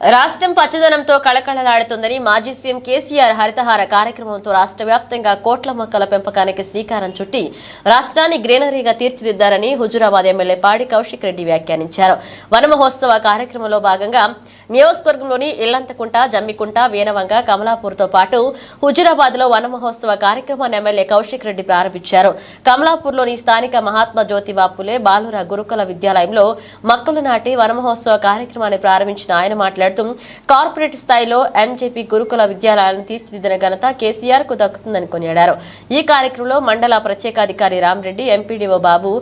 రాష్ట్రం పచ్చదనంతో కళకళలాడుతుందని మాజీ సీఎం కేసీఆర్ హరితహార కార్యక్రమంతో రాష్ట్ర వ్యాప్తంగా కోట్ల మొక్కల పెంపకానికి శ్రీకారం చుట్టి రాష్ట్రాన్ని గ్రీనరీగా తీర్చిదిద్దారని హుజురాబాద్ ఎమ్మెల్యే పాడి కౌశిక్ రెడ్డి వ్యాఖ్యానించారు. వనమహోత్సవ కార్యక్రమంలో భాగంగా నియోజకవర్గంలోని ఇల్లంతకుంట జమ్మికుంట వీనవంగ కమలాపూర్తో పాటు హుజురాబాద్లో కార్యక్రమాన్ని ఎమ్మెల్యే కౌశిక్ రెడ్డి ప్రారంభించారు. కమలాపూర్లోని స్థానిక మహాత్మా జ్యోతిబా పులే బాలుర గురుకుల విద్యాలయంలో మొక్కలు నాటి వనమహోత్సవ కార్యక్రమాన్ని ప్రారంభించిన ఆయన మాట్లాడుతూ కార్పొరేట్ స్థాయిలో ఎంజేపీ గురుకుల విద్యాలయాలను తీర్చిదిద్దిన ఘనత కేసీఆర్కు దక్కుతుందని కొనియాడారు. ఈ కార్యక్రమంలో మండల ప్రత్యేకాధికారి Ramareddy MPDO Babu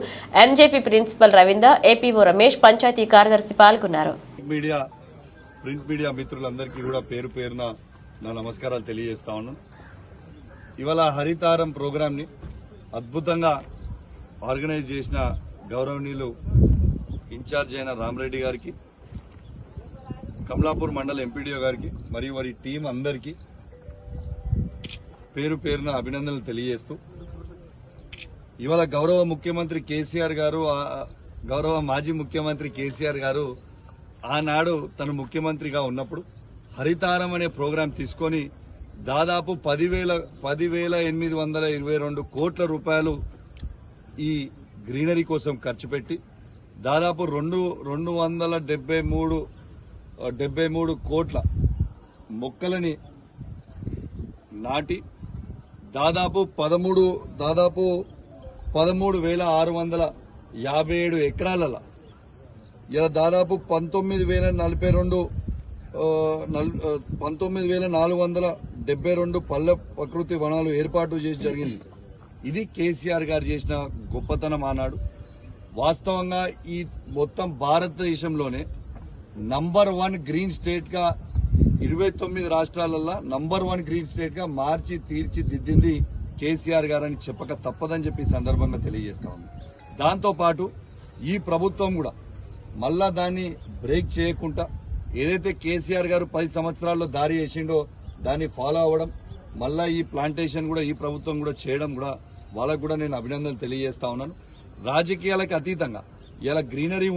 MJP principal Ravindra APO Ramesh panchayat కార్యదర్శి పాల్గొన్నారు. మీడియా ప్రింట్ మీడియా మిత్రులందరికీ కూడా పేరు పేరున నా నమస్కారాలు తెలియజేస్తా ఉన్నాను. ఇవాళ హరితారం ప్రోగ్రామ్ని అద్భుతంగా ఆర్గనైజ్ చేసిన గౌరవనీయులు ఇన్ఛార్జ్ అయిన రామరెడ్డి గారికి కమలాపూర్ మండల ఎంపీడీఓ గారికి మరియు వారి టీం అందరికీ పేరు పేరున అభినందనలు తెలియజేస్తూ ఇవాళ గౌరవ ముఖ్యమంత్రి కేసీఆర్ గారు గౌరవ మాజీ ముఖ్యమంత్రి కేసీఆర్ గారు ఆనాడు తను ముఖ్యమంత్రిగా ఉన్నప్పుడు హరితారం అనే ప్రోగ్రాం తీసుకొని దాదాపు పదివేల పదివేల ఎనిమిది వందల ఇరవై రెండు కోట్ల రూపాయలు ఈ గ్రీనరీ కోసం ఖర్చు పెట్టి దాదాపు రెండు రెండు వందల డెబ్బై మూడు డెబ్బై మూడు కోట్ల మొక్కలని నాటి దాదాపు పదమూడు దాదాపు పదమూడు వేల ఆరు వందల యాభై ఏడు ఎకరాలలో ఇలా దాదాపు పంతొమ్మిది వేల నలభై రెండు పంతొమ్మిది వేల నాలుగు వందల డెబ్బై రెండు పల్లె ప్రకృతి వనాలు ఏర్పాటు చేసి జరిగింది. ఇది కేసీఆర్ గారు చేసిన గొప్పతనం ఆనాడు. వాస్తవంగా ఈ మొత్తం భారతదేశంలోనే నంబర్ వన్ గ్రీన్ స్టేట్గా ఇరవై తొమ్మిది రాష్ట్రాలలో నంబర్ వన్ గ్రీన్ స్టేట్గా మార్చి తీర్చిదిద్దింది కేసీఆర్ గారని చెప్పక తప్పదని చెప్పి సందర్భంగా తెలియజేస్తా ఉంది దాంతోపాటు ఈ ప్రభుత్వం కూడా మళ్ళా దాన్ని బ్రేక్ చేయకుండా ఏదైతే కేసీఆర్ గారు పది సంవత్సరాల్లో దారి చేసిండో దాన్ని ఫాలో అవ్వడం మళ్ళా ఈ ప్లాంటేషన్ కూడా ఈ ప్రభుత్వం కూడా చేయడం కూడా వాళ్ళకు కూడా నేను అభినందనలు తెలియజేస్తా ఉన్నాను. రాజకీయాలకు అతీతంగా ఇలా గ్రీనరీ